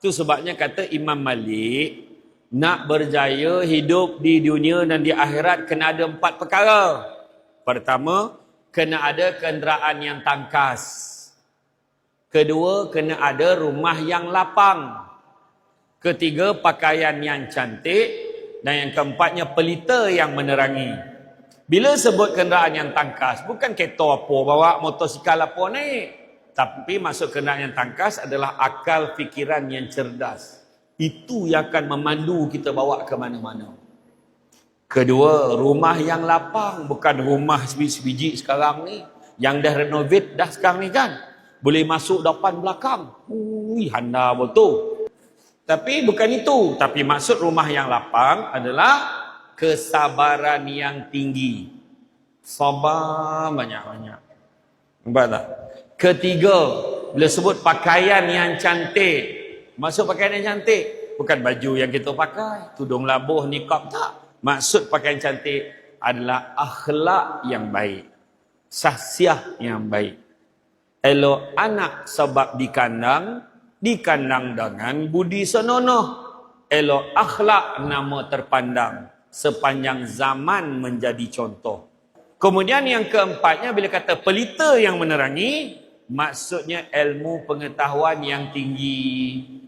Itu sebabnya kata Imam Malik, nak berjaya hidup di dunia dan di akhirat kena ada empat perkara. Pertama, kena ada kenderaan yang tangkas. Kedua, kena ada rumah yang lapang. Ketiga, pakaian yang cantik. Dan yang keempatnya, pelita yang menerangi. Bila sebut kenderaan yang tangkas, bukan kereta apa bawa, motosikal apa naik. Tapi maksud kenderaan yang tangkas adalah akal fikiran yang cerdas. Itu yang akan memandu kita bawa ke mana-mana. Kedua, rumah yang lapang. Bukan rumah sebiji-sebiji sekarang ni. Yang dah renovate dah sekarang ni kan. Boleh masuk depan belakang. Ui, handa betul. Tapi bukan itu. Tapi maksud rumah yang lapang adalah kesabaran yang tinggi. Sabar banyak-banyak. Nampak tak? Ketiga, bila sebut pakaian yang cantik. Maksud pakaian yang cantik. Bukan baju yang kita pakai. Tudung labuh, nikab tak. Maksud pakaian cantik adalah akhlak yang baik. Sahsiah yang baik. Elok anak sebab dikandang, dikandang dengan budi senonoh. Elok akhlak nama terpandang. Sepanjang zaman menjadi contoh. Kemudian yang keempatnya bila kata pelita yang menerangi, maksudnya ilmu pengetahuan yang tinggi.